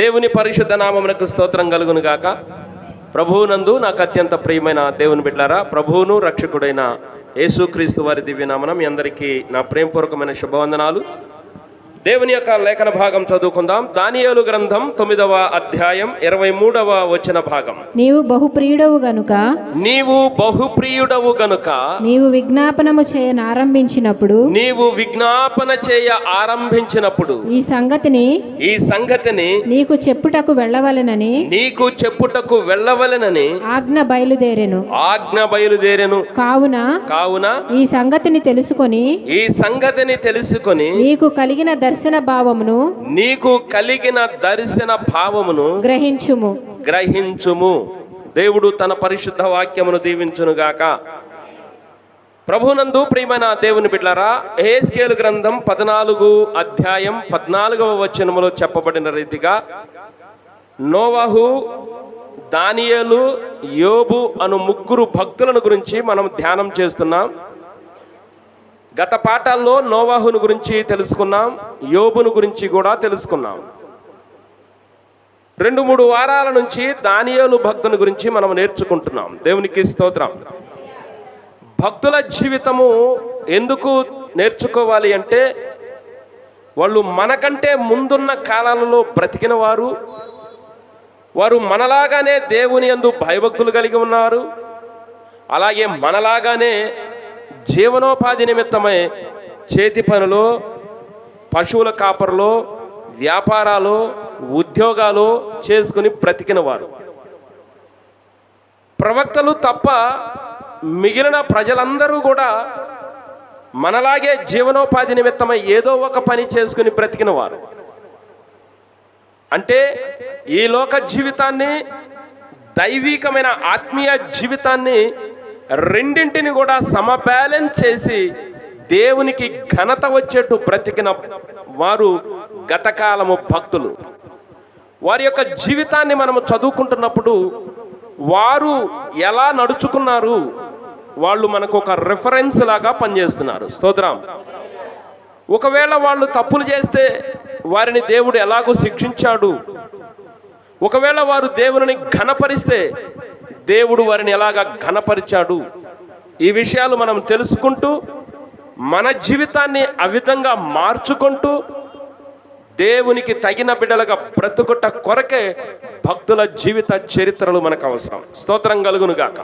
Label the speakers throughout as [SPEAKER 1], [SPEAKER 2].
[SPEAKER 1] దేవుని పరిశుద్ధ నామమునకు స్తోత్రం కలుగును గాక. ప్రభువునందు నాకు అత్యంత ప్రియమైన దేవుని బిడ్డారా ప్రభువును రక్షకుడైన యేసుక్రీస్తు వారి దివ్యనామనం మీ అందరికీ నా ప్రేమపూర్వకమైన శుభవందనాలు. దేవుని యొక్క లేఖన భాగం చదువుకుందాం. దానియేలు గ్రంథం తొమ్మిదవ అధ్యాయం ఇరవై మూడవ వచన భాగం.
[SPEAKER 2] నీవు బహుప్రియుడవు గనుక
[SPEAKER 1] నీవు బహుప్రియుడవు గనుక
[SPEAKER 2] నీవు విజ్ఞాపనము చేయనారంభించినప్పుడు
[SPEAKER 1] నీవు విజ్ఞాపన చేయ ఆరంభించినప్పుడు
[SPEAKER 2] ఈ సంగతిని
[SPEAKER 1] ఈ సంగతిని
[SPEAKER 2] నీకు చెప్పుటకు వెళ్ళవలెనని
[SPEAKER 1] నీకు చెప్పుటకు వెళ్ళవలెనని
[SPEAKER 2] ఆజ్ఞ బయలుదేరెను.
[SPEAKER 1] ఆజ్ఞ బయలుదేరెను.
[SPEAKER 2] కావున
[SPEAKER 1] కావున
[SPEAKER 2] ఈ సంగతిని తెలుసుకొని
[SPEAKER 1] ఈ సంగతిని తెలుసుకొని
[SPEAKER 2] నీకు కలిగిన దర్శన భావమును
[SPEAKER 1] నీకు కలిగిన దర్శన భావమును
[SPEAKER 2] గ్రహించుము.
[SPEAKER 1] గ్రహించుము. దేవుడు తన పరిశుద్ధ వాక్యమును దీవించునుగాక. ప్రభునందు ప్రియమైన దేవుని బిడ్డలారా ఏస్కేలు గ్రంథం పద్నాలుగు అధ్యాయం పద్నాలుగవ వచనములో చెప్పబడిన రీతిగా నోవహు దానియేలు యోబు అను ముగ్గురు భక్తులను గురించి మనం ధ్యానం చేస్తున్నాం. గత పాఠాల్లో నోవాహును గురించి తెలుసుకున్నాం యోబును గురించి కూడా తెలుసుకున్నాం. రెండు మూడు వారాల నుంచి దానియోలు భక్తుని గురించి మనం నేర్చుకుంటున్నాం. దేవునికి స్తోత్రం. భక్తుల జీవితము ఎందుకు నేర్చుకోవాలి అంటే వాళ్ళు మనకంటే ముందున్న కాలాలలో బ్రతికిన వారు వారు మనలాగానే దేవుని యందు భయభక్తులు కలిగి ఉన్నారు అలాగే మనలాగానే జీవనోపాధి నిమిత్తమై చేతి పనులు పశువుల కాపర్లు వ్యాపారాలు ఉద్యోగాలు చేసుకుని బ్రతికిన వారు ప్రవక్తలు తప్ప మిగిలిన ప్రజలందరూ కూడా మనలాగే జీవనోపాధి నిమిత్తమై ఏదో ఒక పని చేసుకుని బ్రతికిన వారు అంటే ఈ లోక జీవితాన్ని దైవికమైన ఆత్మీయ జీవితాన్ని రెండింటిని కూడా సమబ్యాలెన్స్ చేసి దేవునికి ఘనత వచ్చేట్టు బ్రతికిన వారు గతకాలము భక్తులు. వారి యొక్క జీవితాన్ని మనము చదువుకుంటున్నప్పుడు వారు ఎలా నడుచుకున్నారు వాళ్ళు మనకు ఒక రెఫరెన్స్ లాగా పనిచేస్తున్నారు. స్తోత్రం. ఒకవేళ వాళ్ళు తప్పులు చేస్తే వారిని దేవుడు ఎలాగో శిక్షించాడు. ఒకవేళ వారు దేవుని ఘనపరిస్తే దేవుడు వారిని ఎలాగ ఘనపరిచాడు? ఈ విషయాలు మనం తెలుసుకుంటూ మన జీవితాన్ని ఆ విధంగా మార్చుకుంటూ దేవునికి తగిన బిడ్డలుగా బ్రతుకుట కొరకే భక్తుల జీవిత చరిత్రలు మనకు అవసరం. స్తోత్రం కలుగునుగాక.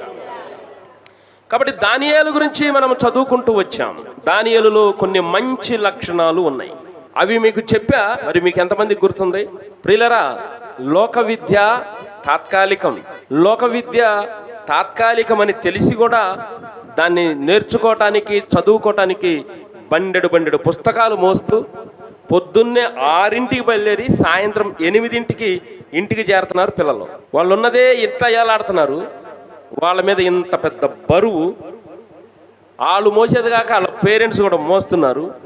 [SPEAKER 1] కాబట్టి దానియాల గురించి మనం చదువుకుంటూ వచ్చాం. దానియాలలో కొన్ని మంచి లక్షణాలు ఉన్నాయి. అవి మీకు చెప్పా మరి మీకు ఎంతమంది గుర్తుంది? ప్రియులరా లోక విద్య తాత్కాలికం. లోక విద్య తాత్కాలికమని తెలిసి కూడా దాన్ని నేర్చుకోవటానికి చదువుకోవటానికి బండెడు బండెడు పుస్తకాలు మోస్తూ పొద్దున్నే ఆరింటికి బయలుదేరి సాయంత్రం ఎనిమిదింటికి ఇంటికి చేరుతున్నారు పిల్లలు. వాళ్ళు ఉన్నదే ఇంత ఏలాడుతున్నారు. వాళ్ళ మీద ఇంత పెద్ద బరువు. వాళ్ళు మోసేది కాక వాళ్ళ పేరెంట్స్ కూడా మోస్తున్నారు.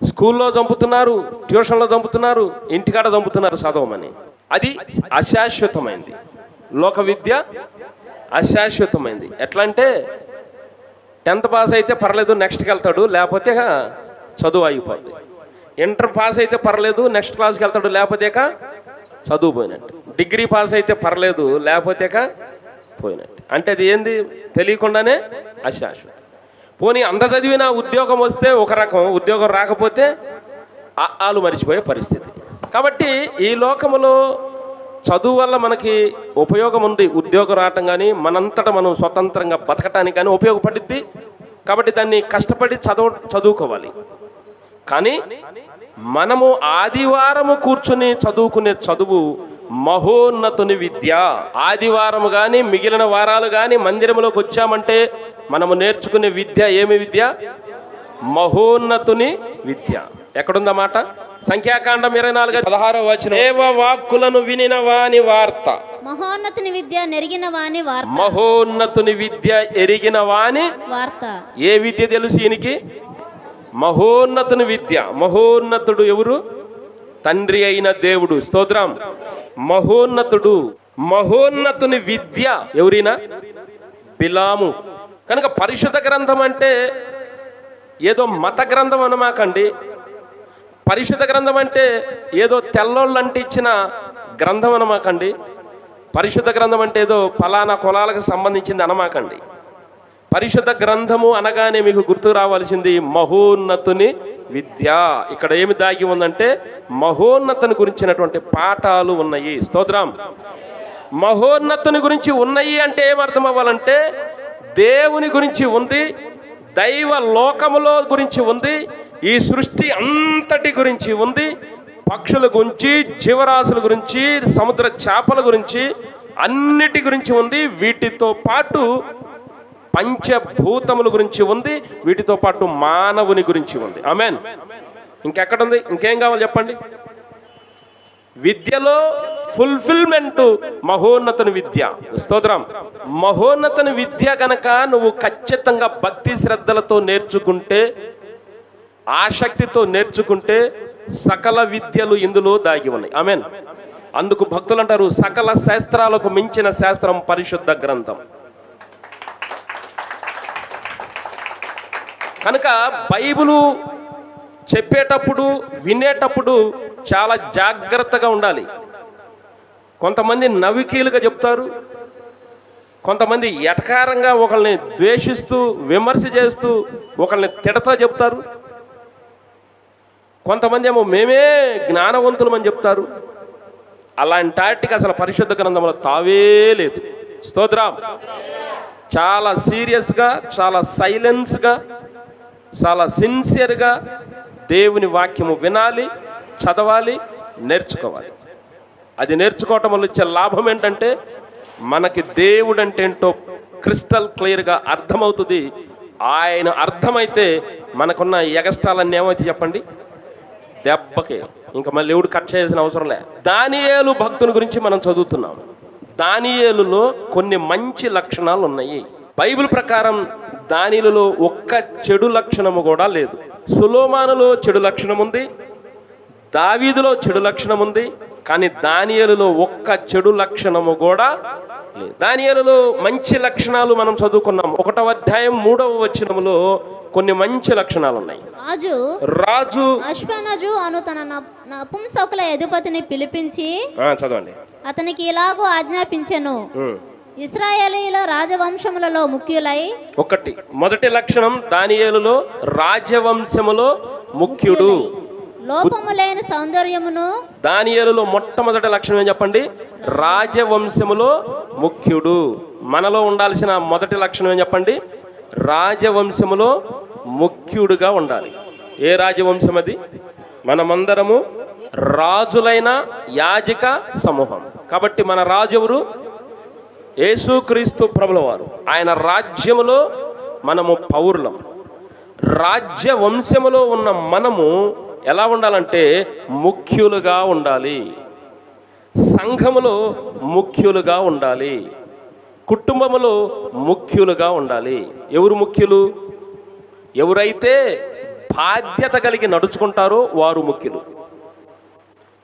[SPEAKER 1] స్కూల్లో చంపుతున్నారు ట్యూషన్లో చంపుతున్నారు ఇంటికాడ చంపుతున్నారు చదవమని అది అశాశ్వతమైంది. లోక విద్య అశాశ్వతమైంది. ఎట్లా అంటే టెన్త్ పాస్ అయితే పర్లేదు నెక్స్ట్కి వెళ్తాడు లేకపోతే చదువు అయిపోద్ది ఇంటర్ పాస్ అయితే పర్లేదు నెక్స్ట్ క్లాస్కి వెళ్తాడు లేకపోతే చదువు పోయినట్టు. డిగ్రీ పాస్ అయితే పర్లేదు లేకపోతే పోయినట్టు. అంటే అది ఏంది? తెలియకుండానే అశాశ్వతం. పోనీ అంత చదివిన ఉద్యోగం వస్తే ఒక రకం ఉద్యోగం రాకపోతే ఆలు మరిచిపోయే పరిస్థితి. కాబట్టి ఈ లోకములో చదువు వల్ల మనకి ఉపయోగం ఉంది ఉద్యోగం రావటం కానీ మనంతట మనం స్వతంత్రంగా బతకటానికి కానీ ఉపయోగపడుద్ది. కాబట్టి దాన్ని కష్టపడి చదువు చదువుకోవాలి. కానీ మనము ఆదివారము కూర్చుని చదువుకునే చదువు మహోన్నతుని విద్య. ఆదివారము కానీ మిగిలిన వారాలు కానీ మందిరంలోకి వచ్చామంటే మనము నేర్చుకునే విద్య ఏమి విద్య? మహోన్నతుని విద్య. ఎక్కడుందన్నమాట సంఖ్యాకాండం ఇరవై నాలుగు పదహారో వచ్చిన ఏవ వాక్కులను వినిన వాని వార్త.
[SPEAKER 3] మహోన్నతుని విద్య నెరిగిన వాని వార్త.
[SPEAKER 1] మహోన్నతుని విద్య ఎరిగిన వాని
[SPEAKER 3] వార్త.
[SPEAKER 1] ఏ విద్య తెలుసు ఈయనకి? మహోన్నతుని విద్య. మహోన్నతుడు ఎవరు? తండ్రి అయిన దేవుడు. స్తోత్రం. మహోన్నతుడు. మహోన్నతుని విద్య ఎవరైనా? బిలాము. కనుక పరిశుద్ధ గ్రంథం అంటే ఏదో మత గ్రంథం అనమాకండి పరిశుద్ధ గ్రంథం అంటే ఏదో తెల్లోళ్ళంటే ఇచ్చిన గ్రంథం అనమాకండి పరిశుద్ధ గ్రంథం అంటే ఏదో ఫలానా కులాలకు సంబంధించింది అనమాకండి పరిషద గ్రంథము అనగానే మీకు గుర్తు రావాల్సింది మహోన్నతుని విద్య. ఇక్కడ ఏమి దాగి ఉందంటే మహోన్నతుని గురించినటువంటి పాఠాలు ఉన్నాయి. స్తోత్రం. మహోన్నతుని గురించి ఉన్నాయి అంటే ఏమర్థం అవ్వాలంటే దేవుని గురించి ఉంది దైవ లోకములో గురించి ఉంది ఈ సృష్టి అంతటి గురించి ఉంది పక్షుల గురించి జీవరాశుల గురించి సముద్ర చేపల గురించి అన్నిటి గురించి ఉంది. వీటితో పాటు పంచభూతముల గురించి ఉంది వీటితో పాటు మానవుని గురించి ఉంది. ఆమెన్ ఇంకెక్కడుంది? ఇంకేం కావాలి చెప్పండి? విద్యలో ఫుల్ఫిల్మెంట్ మహోన్నతని విద్య. స్తోత్రం. మహోన్నతని విద్య గనక నువ్వు ఖచ్చితంగా భక్తి శ్రద్ధలతో నేర్చుకుంటే ఆసక్తితో నేర్చుకుంటే సకల విద్యలు ఇందులో దాగి ఉన్నాయి. ఆమెన్ అందుకు భక్తులు అంటారు సకల శాస్త్రాలకు మించిన శాస్త్రం పరిశుద్ధ గ్రంథం. కనుక బైబులు చెప్పేటప్పుడు వినేటప్పుడు చాలా జాగ్రత్తగా ఉండాలి. కొంతమంది నవికీలుగా చెప్తారు. కొంతమంది ఎటకారంగా ఒకరిని ద్వేషిస్తూ విమర్శ చేస్తూ ఒకరిని తిడతా చెప్తారు. కొంతమంది ఏమో మేమే జ్ఞానవంతులమని చెప్తారు. అలాంటి వాటికి అసలు పరిశుద్ధ గ్రంథంలో తావే లేదు. స్తోత్రం. చాలా సీరియస్గా చాలా సైలెన్స్గా చాలా సిన్సియర్గా దేవుని వాక్యము వినాలి చదవాలి నేర్చుకోవాలి. అది నేర్చుకోవటం వల్ల వచ్చే లాభం ఏంటంటే మనకి దేవుడు అంటే ఏంటో క్రిస్టల్ క్లియర్గా అర్థమవుతుంది. ఆయన అర్థమైతే మనకున్న ఎగస్టాలన్నీ ఏమైతే చెప్పండి? దెబ్బకి. ఇంకా మళ్ళీ ఎవడు కట్ చేయాల్సిన అవసరం లే. దానియేలు భక్తుని గురించి మనం చదువుతున్నాం. దానియేలులో కొన్ని మంచి లక్షణాలు ఉన్నాయి బైబిల్ ప్రకారం దానిలలో ఒక్క చెడు లక్షణము కూడా లేదు. సులోమానులో చెడు లక్షణం ఉంది దావీదులో చెడు లక్షణం ఉంది కానీ దానియేలులో ఒక్క చెడు లక్షణము కూడా లేదు. దానియేలులో మంచి లక్షణాలు మనం చదువుకున్నాం ఒకటవ అధ్యాయం మూడవ వచనములో కొన్ని మంచి లక్షణాలు ఉన్నాయి
[SPEAKER 3] రాజు
[SPEAKER 1] రాజు
[SPEAKER 3] అశ్వనజు అను తన నప్- నపుంసకుల అధిపతిని పిలిపించి
[SPEAKER 1] చదవండి.
[SPEAKER 3] అతనికి ఇలాగూ ఆజ్ఞాపించెను. ఇస్రాయేలీల రాజవంశములలో ముఖ్యులై
[SPEAKER 1] ఒకటి. మొదటి లక్షణం దానియేలులో రాజవంశములో ముఖ్యుడు.
[SPEAKER 3] లోపము లేని సౌందర్యమును
[SPEAKER 1] దానియేలులో మొట్టమొదటి లక్షణం ఏం చెప్పండి? రాజవంశములో ముఖ్యుడు. మనలో ఉండాల్సిన మొదటి లక్షణం ఏం చెప్పండి? రాజవంశములో ముఖ్యుడుగా ఉండాలి. ఏ రాజవంశం అది? మనమందరము రాజులైన యాజక సమూహం. కాబట్టి మన రాజు ఎవరు? యేసుక్రీస్తు ప్రభుల వారు ఆయన రాజ్యములో మనము పౌరులం. రాజ్య వంశములో ఉన్న మనము ఎలా ఉండాలంటే ముఖ్యులుగా ఉండాలి. సంఘములో ముఖ్యులుగా ఉండాలి. కుటుంబములో ముఖ్యులుగా ఉండాలి. ఎవరు ముఖ్యులు? ఎవరైతే బాధ్యత కలిగి నడుచుకుంటారో వారు ముఖ్యులు.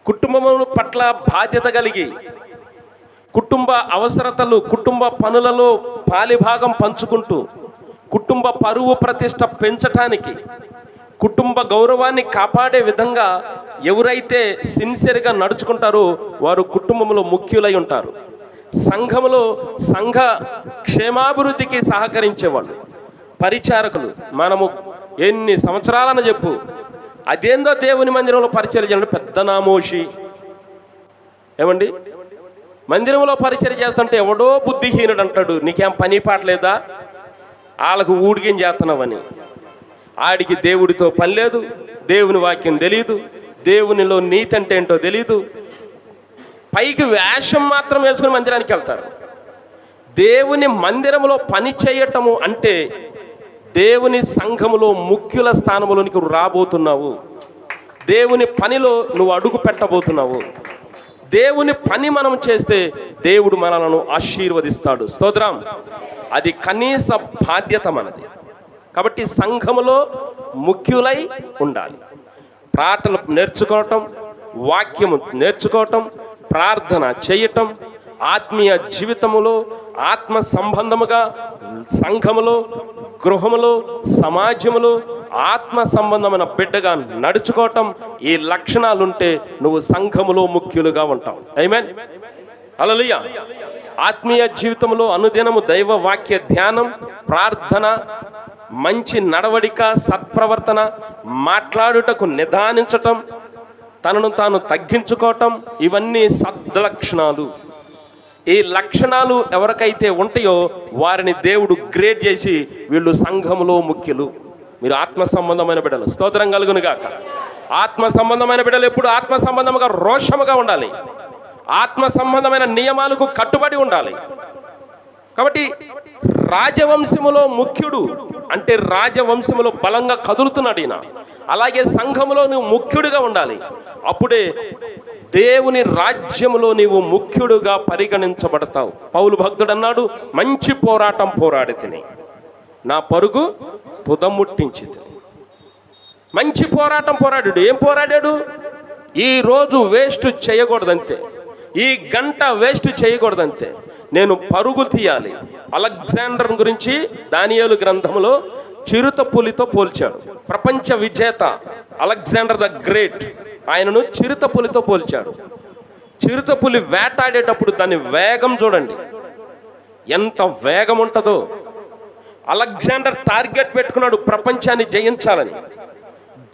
[SPEAKER 1] కుటుంబము పట్ల బాధ్యత కలిగి కుటుంబ అవసరతలు కుటుంబ పనులలో పాలిభాగం పంచుకుంటూ కుటుంబ పరువు ప్రతిష్ట పెంచటానికి కుటుంబ గౌరవాన్ని కాపాడే విధంగా ఎవరైతే సిన్సియర్గా నడుచుకుంటారో వారు కుటుంబంలో ముఖ్యులై ఉంటారు. సంఘంలో సంఘ క్షేమాభివృద్ధికి సహకరించేవాళ్ళు. పరిచారకులు మనము ఎన్ని సంవత్సరాలను చెప్పు అదేందో దేవుని మందిరంలో పరిచయం చేయడం పెద్ద నామోషి. ఏమండి? మందిరంలో పరిచయం చేస్తుంటే ఎవడో బుద్ధిహీనుడు అంటాడు నీకేం పని పాటలేదా వాళ్ళకు ఊడిగం చేస్తున్నావని ఆడికి దేవుడితో పని లేదు దేవుని వాక్యం తెలియదు దేవునిలో నీతి అంటే ఏంటో తెలియదు పైకి వేషం మాత్రం వేసుకుని మందిరానికి వెళ్తారు. దేవుని మందిరంలో పని చేయటము అంటే దేవుని సంఘములో ముఖ్యుల స్థానములోనికి రాబోతున్నావు. దేవుని పనిలో నువ్వు అడుగు పెట్టబోతున్నావు. దేవుని పని మనం చేస్తే దేవుడు మనలను ఆశీర్వదిస్తాడు. స్తోత్రం. అది కనీస బాధ్యత మనది. కాబట్టి సంఘములో ముఖ్యులై ఉండాలి. ప్రార్థన నేర్చుకోవటం వాక్యము నేర్చుకోవటం ప్రార్థన చేయటం ఆత్మీయ జీవితములో ఆత్మ సంబంధముగా సంఘములో గృహములో సమాజములో ఆత్మ సంబంధమైన బిడ్డగా నడుచుకోవటం ఈ లక్షణాలుంటే నువ్వు సంఘములో ముఖ్యులుగా ఉంటావు. ఐమెన్ అలలియ ఆత్మీయ జీవితంలో అనుదినము దైవ వాక్య ధ్యానం ప్రార్థన మంచి నడవడిక సత్ప్రవర్తన మాట్లాడుటకు నిదానించటం తనను తాను తగ్గించుకోవటం ఇవన్నీ సద్లక్షణాలు. ఈ లక్షణాలు ఎవరికైతే ఉంటాయో వారిని దేవుడు గ్రేడ్ చేసి వీళ్ళు సంఘములో ముఖ్యులు. మీరు ఆత్మ సంబంధమైన బిడ్డలు. స్తోత్రం కలుగును గాక ఆత్మ సంబంధమైన బిడ్డలు ఎప్పుడు ఆత్మ సంబంధముగా రోషముగా ఉండాలి. ఆత్మ సంబంధమైన నియమాలకు కట్టుబడి ఉండాలి. కాబట్టి రాజవంశములో ముఖ్యుడు అంటే రాజవంశములో బలంగా కదులుతున్నాడు ఈయన. అలాగే సంఘములో నువ్వు ముఖ్యుడిగా ఉండాలి. అప్పుడే దేవుని రాజ్యములో నీవు ముఖ్యుడుగా పరిగణించబడతావు. పౌలు భక్తుడు అన్నాడు మంచి పోరాటం పోరాడి తిని నా పరుగు తుదముట్టించి మంచి పోరాటం పోరాడాడు. ఏం పోరాడాడు? ఈ రోజు వేస్ట్ చేయకూడదంతే. ఈ గంట వేస్ట్ చేయకూడదంతే. నేను పరుగు తీయాలి. అలెగ్జాండర్ గురించి దానియేలు గ్రంథంలో చిరుత పులితో పోల్చాడు. ప్రపంచ విజేత అలెగ్జాండర్ ద గ్రేట్ ఆయనను చిరుత పులితో పోల్చాడు. చిరుత పులి వేటాడేటప్పుడు దాని వేగం చూడండి. ఎంత వేగం ఉంటుందో. అలెగ్జాండర్ టార్గెట్ పెట్టుకున్నాడు ప్రపంచాన్ని జయించాలని.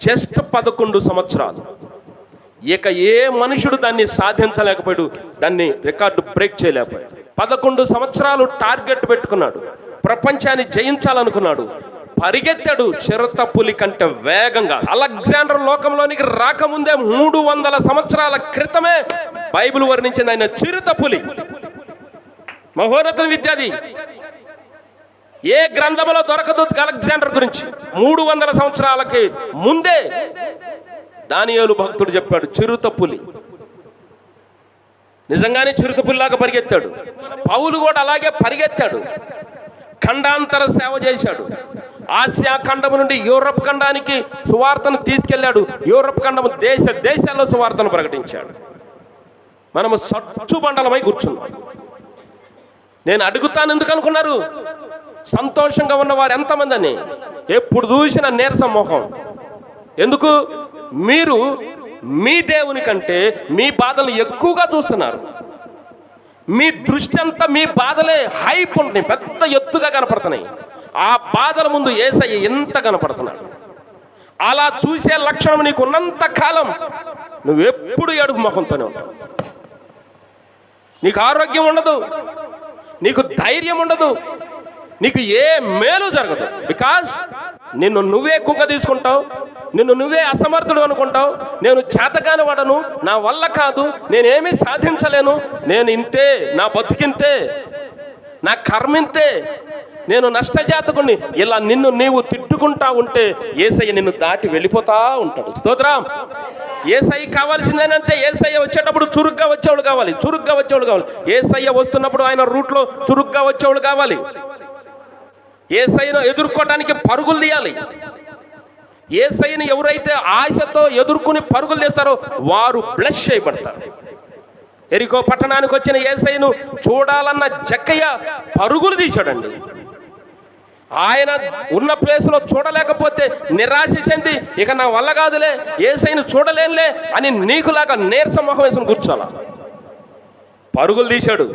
[SPEAKER 1] జస్ట్ పదకొండు సంవత్సరాలు. ఇక ఏ మనుషుడు దాన్ని సాధించలేకపోయాడు దాన్ని రికార్డు బ్రేక్ చేయలేకపోయాడు. పదకొండు సంవత్సరాలు టార్గెట్ పెట్టుకున్నాడు. ప్రపంచాన్ని జయించాలనుకున్నాడు. పరిగెత్తాడు చిరుత పులి కంటే వేగంగా. అలెగ్జాండర్ లోకంలోనికి రాకముందే మూడు వందల సంవత్సరాల క్రితమే బైబిల్ వర్ణించింది ఆయన చిరుత పులి. మహోన్నత విద్యాది ఏ గ్రంథంలో దొరకదు అలెగ్జాండర్ గురించి? మూడు వందల సంవత్సరాలకి ముందే దానియోలు భక్తుడు చెప్పాడు చిరుత పులి. నిజంగానే చిరుతపుల్లాగా పరిగెత్తాడు. పౌలు కూడా అలాగే పరిగెత్తాడు. ఖండాంతర సేవ చేశాడు. ఆసియా ఖండం నుండి యూరప్ ఖండానికి సువార్తను తీసుకెళ్ళాడు. యూరప్ ఖండం దేశ దేశాల్లో సువార్తను ప్రకటించాడు. మనము సచ్చు బండలమై కూర్చున్నాం. నేను అడుగుతాను ఎందుకు అనుకున్నారు? సంతోషంగా ఉన్నవారు ఎంతమందని. ఎంతమంది అని ఎప్పుడు చూసిన నీరసం మొహం. ఎందుకు? మీరు మీ దేవుని కంటే మీ బాధలు ఎక్కువగా చూస్తున్నారు. మీ దృష్టి అంతా మీ బాధలే హైప్ ఉంటున్నాయి. పెద్ద ఎత్తుగా కనపడుతున్నాయి. ఆ బాధల ముందు ఏసయ్య ఎంత కనపడుతున్నాడు? అలా చూసే లక్షణం నీకు ఉన్నంత కాలం నువ్వు ఎప్పుడు ఏడుపు ముఖంతోనే ఉంటావు. నీకు ఆరోగ్యం ఉండదు. నీకు ధైర్యం ఉండదు. నీకు ఏ మేలు జరగదు. బికాజ్ నిన్ను నువ్వే కుక్క తీసుకుంటావు నిన్ను నువ్వే అసమర్థుడు అనుకుంటావు నేను చేతకాని వాడను నా వల్ల కాదు నేనేమీ సాధించలేను నేను ఇంతే నా బతికింతే నా కర్మింతే నేను నష్టజాతకుని ఇలా నిన్ను నీవు తిట్టుకుంటా ఉంటే ఏసయ్య నిన్ను దాటి వెళ్ళిపోతా ఉంటాడు. స్తోత్రం. ఏసయ్య కావాల్సిందేనంటే ఏసయ్య వచ్చేటప్పుడు చురుగ్గా వచ్చేవాడు కావాలి చురుగ్గా వచ్చేవాడు కావాలి. ఏసయ్య వస్తున్నప్పుడు ఆయన రూట్లో చురుగ్గా వచ్చేవాడు కావాలి. ఏసైను ఎదుర్కోవడానికి పరుగులు తీయాలి. ఏసైని ఎవరైతే ఆశతో ఎదుర్కొని పరుగులు తీస్తారో వారు బ్లష్ చేయబడతారు. ఎరికో పట్టణానికి వచ్చిన ఏసైను చూడాలన్న జక్కయ్య పరుగులు తీశాడండి. ఆయన ఉన్న ప్లేస్లో చూడలేకపోతే నిరాశ చెంది ఇక నా వల్ల కాదులే ఏసైను చూడలేనులే అని నీకులాగా నీరసం మొహం వేసుకుని కూర్చోాల పరుగులు తీశాడు.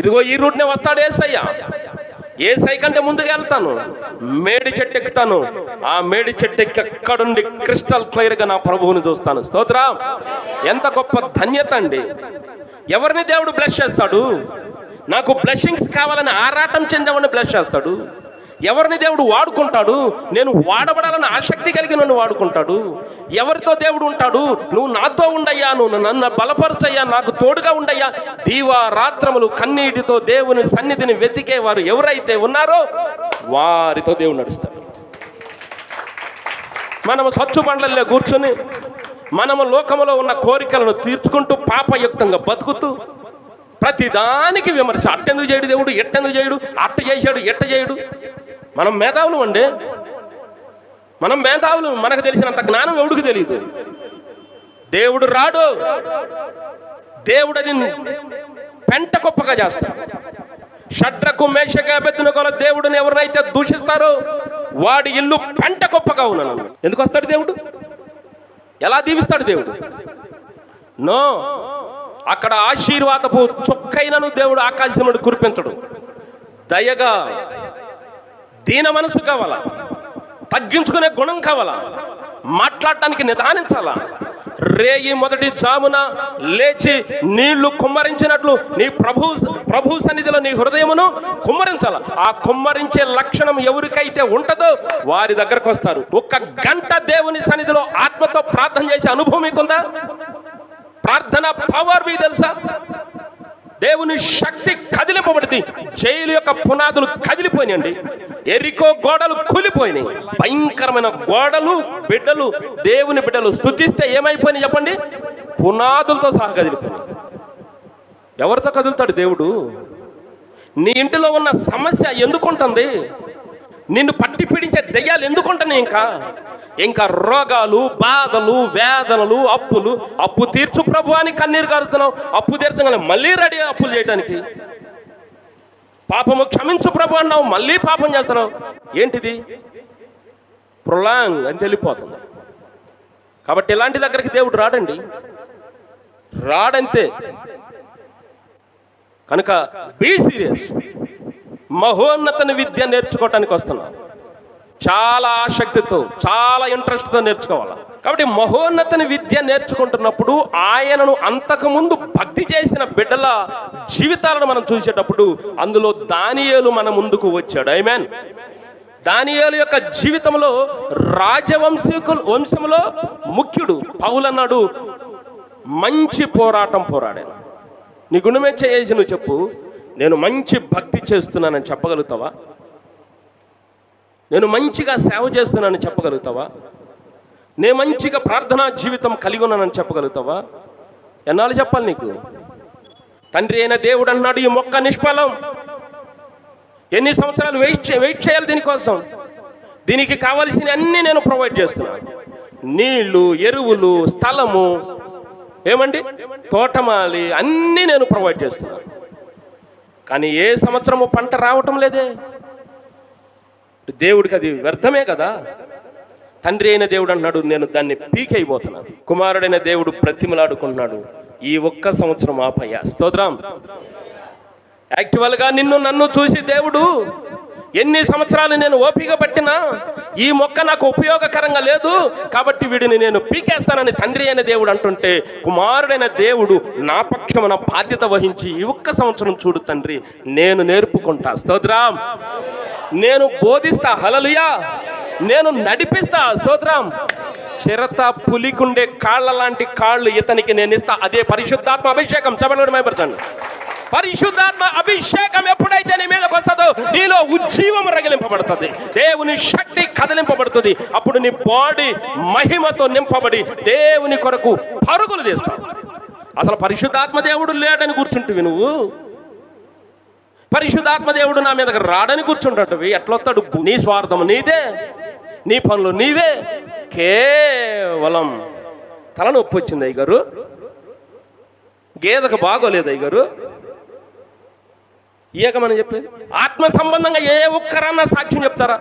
[SPEAKER 1] ఇదిగో ఈ రూట్నే వస్తాడు ఏసయ్య. ఏ సైకంటే ముందుకు వెళ్తాను? మేడి చెట్టు ఎక్కుతాను. ఆ మేడి చెట్టు ఎక్కి ఎక్కడుండి క్రిస్టల్ క్లియర్గా నా ప్రభువుని చూస్తాను. స్తోత్రం. ఎంత గొప్ప ధన్యత అండి. ఎవరిని దేవుడు బ్లెస్ చేస్తాడు? నాకు బ్లెస్సింగ్స్ కావాలని ఆరాటం చెందేవాడిని బ్లెస్ చేస్తాడు. ఎవరిని దేవుడు వాడుకుంటాడు? నేను వాడబడాలని ఆసక్తి కలిగి నన్ను వాడుకుంటాడు. ఎవరితో దేవుడు ఉంటాడు? నువ్వు నాతో ఉండయ్యా నువ్వు నన్ను బలపరచయ్యా నాకు తోడుగా ఉండయ్యా. దీవారాత్రములు కన్నీటితో దేవుని సన్నిధిని వెతికే వారు ఎవరైతే ఉన్నారో వారితో దేవుడు నడుస్తాడు. మనము స్వచ్ఛ బండల్లో కూర్చొని మనము లోకములో ఉన్న కోరికలను తీర్చుకుంటూ పాపయుక్తంగా బతుకుతూ ప్రతిదానికి విమర్శ. అట్టెందుకు చేయడు దేవుడు? ఎట్టెందుకు చేయడు? అట్ట చేశాడు ఎట్ట చేయడు? మనం మేధావులు అండి. మనం మేధావులు మనకు తెలిసినంత జ్ఞానం ఎవడికి తెలియదు? దేవుడు రాడు. దేవుడు అది పెంట కుప్పగా చేస్తాడు. షడ్రకు మేషక బెత్తున కొల దేవుడిని ఎవరినైతే దూషిస్తారో వాడి ఇల్లు పెంట కుప్పగా ఉన్నాను ఎందుకు వస్తాడు దేవుడు? ఎలా దీవిస్తాడు దేవుడు? నో అక్కడ ఆశీర్వాదపు చుక్కైనను దేవుడు ఆకాశముడు కురిపించడు. దయగా దీన మనసు కావాలా? తగ్గించుకునే గుణం కావాలా? మాట్లాడటానికి నిదానించాలా? రేయి మొదటి జామున లేచి నీళ్ళు కుమ్మరించినట్లు నీ ప్రభు ప్రభు సన్నిధిలో నీ హృదయమును కుమ్మరించాల? ఆ కుమ్మరించే లక్షణం ఎవరికైతే ఉంటుందో వారి దగ్గరకు వస్తారు. ఒక్క గంట దేవుని సన్నిధిలో ఆత్మతో ప్రార్థన చేసే అనుభవం మీకుందా? ప్రార్థన పవర్ మీ తెలుసా? దేవుని శక్తి కదిలింపబడింది. జైలు యొక్క పునాదులు కదిలిపోయినాయండి. ఎరికో గోడలు కూలిపోయినాయి. భయంకరమైన గోడలు బిడ్డలు దేవుని బిడ్డలు స్థుతిస్తే ఏమైపోయినాయి చెప్పండి? పునాదులతో సహా కదిలిపోయినాయి. ఎవరితో కదులుతాడు దేవుడు? నీ ఇంటిలో ఉన్న సమస్య ఎందుకుంటుంది? నిన్ను పట్టి పీడించే దెయ్యాలు ఎందుకుంటున్నాయి ఇంకా? ఇంకా రోగాలు బాధలు వేదనలు అప్పులు అప్పు తీర్చు ప్రభు అని కన్నీరు కారుస్తున్నావు. అప్పు తీర్చగానే మళ్ళీ రెడీ అప్పులు చేయడానికి పాపము క్షమించు ప్రభు అన్నావు మళ్ళీ పాపం చేస్తున్నావు. ఏంటిది? ప్రొలాంగ్ అని తెలిపోతుంది. కాబట్టి ఇలాంటి దగ్గరికి దేవుడు రాడండి. రాడంతే. కనుక బీ సీరియస్ మహోన్నతని విద్య నేర్చుకోవటానికి వస్తున్నారు చాలా ఆసక్తితో చాలా ఇంట్రెస్ట్తో నేర్చుకోవాలి. కాబట్టి మహోన్నతని విద్య నేర్చుకుంటున్నప్పుడు ఆయనను అంతకుముందు భక్తి చేసిన బిడ్డల జీవితాలను మనం చూసేటప్పుడు అందులో దానియేలు మన ముందుకు వచ్చాడు. ఐ దానియాలు యొక్క జీవితంలో రాజవంశీకుల వంశంలో ముఖ్యుడు పౌలన్నాడు మంచి పోరాటం పోరాడాను. నీ గుణమే చేసి నువ్వు చెప్పు నేను మంచి భక్తి చేస్తున్నానని చెప్పగలుగుతావా? నేను మంచిగా సేవ చేస్తున్నానని చెప్పగలుగుతావా? నేను మంచిగా ప్రార్థనా జీవితం కలిగి ఉన్నానని చెప్పగలుగుతావా? ఎన్నాళ్ళు చెప్పాలి నీకు? తండ్రి అయిన దేవుడు అన్నాడు ఈ మొక్క నిష్ఫలం. ఎన్ని సంవత్సరాలు వెయిట్ వెయిట్ చేయాలి దీనికోసం? దీనికి కావాల్సిన అన్నీ నేను ప్రొవైడ్ చేస్తున్నాను నీళ్ళు ఎరువులు స్థలము ఏమండి? తోటమాలి అన్నీ నేను ప్రొవైడ్ చేస్తున్నాను కానీ ఏ సంవత్సరము పంట రావటం లేదే. దేవుడికి అది వ్యర్థమే కదా. తండ్రి అయిన దేవుడు అన్నాడు నేను దాన్ని పీకైపోతున్నాను కుమారుడైన దేవుడు ప్రతిమలాడుకుంటున్నాడు ఈ ఒక్క సంవత్సరం ఆపయ్యా. స్తోత్రం. యాక్చువల్గా నిన్ను నన్ను చూసి దేవుడు ఎన్ని సంవత్సరాలు నేను ఓపిక పట్టినా ఈ మొక్క నాకు ఉపయోగకరంగా లేదు కాబట్టి వీడిని నేను పీకేస్తానని తండ్రి అయిన దేవుడు అంటుంటే కుమారుడైన దేవుడు నా పక్షమున బాధ్యత వహించి ఈ ఒక్క సంవత్సరం చూడు తండ్రి నేను నేర్పుకుంటా. స్తోత్రం. నేను బోధిస్తా. హలలుయా నేను నడిపిస్తా స్తోత్రం. చిరత పులికుండే కాళ్ళ లాంటి కాళ్ళు ఇతనికి నేను ఇస్తా. అదే పరిశుద్ధాత్మ అభిషేకం. చెప్పండి మైపరచండి పరిశుద్ధాత్మ అభిషేకం ఎప్పుడైతే నీ మీదకి వస్తుందో నీలో ఉజ్జీవం రగిలింపబడుతుంది. దేవుని శక్తి కదిలింపబడుతుంది. అప్పుడు నీ బాడీ మహిమతో నింపబడి దేవుని కొరకు పరుగులు తీస్తావు. అసలు పరిశుద్ధాత్మ దేవుడు లేడని కూర్చుంటువి నువ్వు. పరిశుద్ధాత్మ దేవుడు నా మీదకి రాడని కూర్చుంటవి ఎట్లొస్తాడు నీ స్వార్థం నీదే. నీ పనులు నీవే. కేవలం తలనొప్పి వచ్చింది అయ్యగారు. గేదకు బాగోలేదు అయ్యగారు. ఏకమని చెప్పేది ఆత్మ సంబంధంగా ఏ ఒక్కరన్నా సాక్ష్యం చెప్తారా?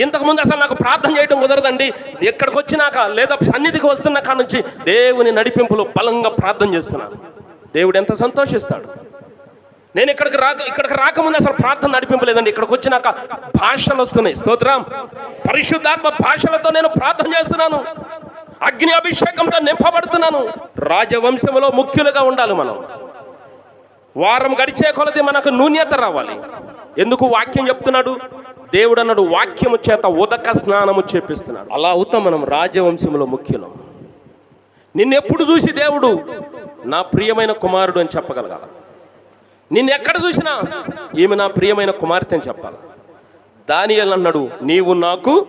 [SPEAKER 1] ఇంతకుముందు అసలు నాకు ప్రార్థన చేయడం కుదరదండి. ఎక్కడికి వచ్చినాక లేదా సన్నిధికి వస్తున్న కాడ నుంచి దేవుని నడిపింపులో బలంగా ప్రార్థన చేస్తున్నాను దేవుడు ఎంత సంతోషిస్తాడు. నేను ఇక్కడికి రాక ఇక్కడికి రాకముందు అసలు ప్రార్థన నడిపింపలేదండి. ఇక్కడికి వచ్చినాక భాషలు వస్తున్నాయి. స్తోత్రం. పరిశుద్ధాత్మ భాషలతో నేను ప్రార్థన చేస్తున్నాను. అగ్ని అభిషేకంతో నింపబడుతున్నాను. రాజవంశంలో ముఖ్యులుగా ఉండాలి మనం. వారం గడిచే కొలది మనకు నూన్యత రావాలి. ఎందుకు వాక్యం చెప్తున్నాడు? దేవుడు అన్నాడు వాక్యము చేత ఉదక స్నానము చేపిస్తున్నాడు. అలా అవుతాం మనం రాజవంశంలో ముఖ్యులం. నిన్నెప్పుడు చూసి దేవుడు నా ప్రియమైన కుమారుడు అని చెప్పగలగాలి. నిన్ను ఎక్కడ చూసినా? ఈమె నా ప్రియమైన కుమార్తె అని చెప్పాలి. దానియల్ అన్నాడు నీవు నాకు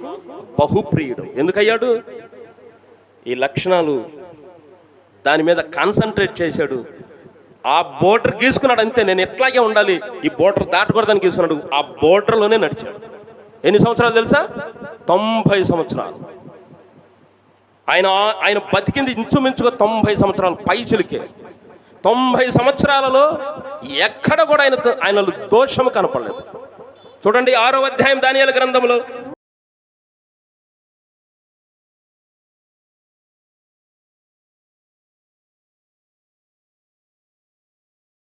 [SPEAKER 1] బహుప్రియుడు. ఎందుకయ్యాడు? ఈ లక్షణాలు దాని మీద కాన్సన్ట్రేట్ చేశాడు. ఆ బోర్డర్ గీసుకున్నాడు అంతే నేను ఎట్లాగే ఉండాలి? ఈ బోర్డర్ దాటకూడదని గీసుకున్నాడు. ఆ బోర్డర్లోనే నడిచాడు. ఎన్ని సంవత్సరాలు తెలుసా? తొంభై సంవత్సరాలు. ఆయన ఆయన బతికింది ఇంచుమించుగా తొంభై సంవత్సరాలు పైచులకే. తొంభై సంవత్సరాలలో ఎక్కడ కూడా ఆయన ఆయనలో దోషము కనపడలేదు. చూడండి ఆరో అధ్యాయం దానియాల గ్రంథంలో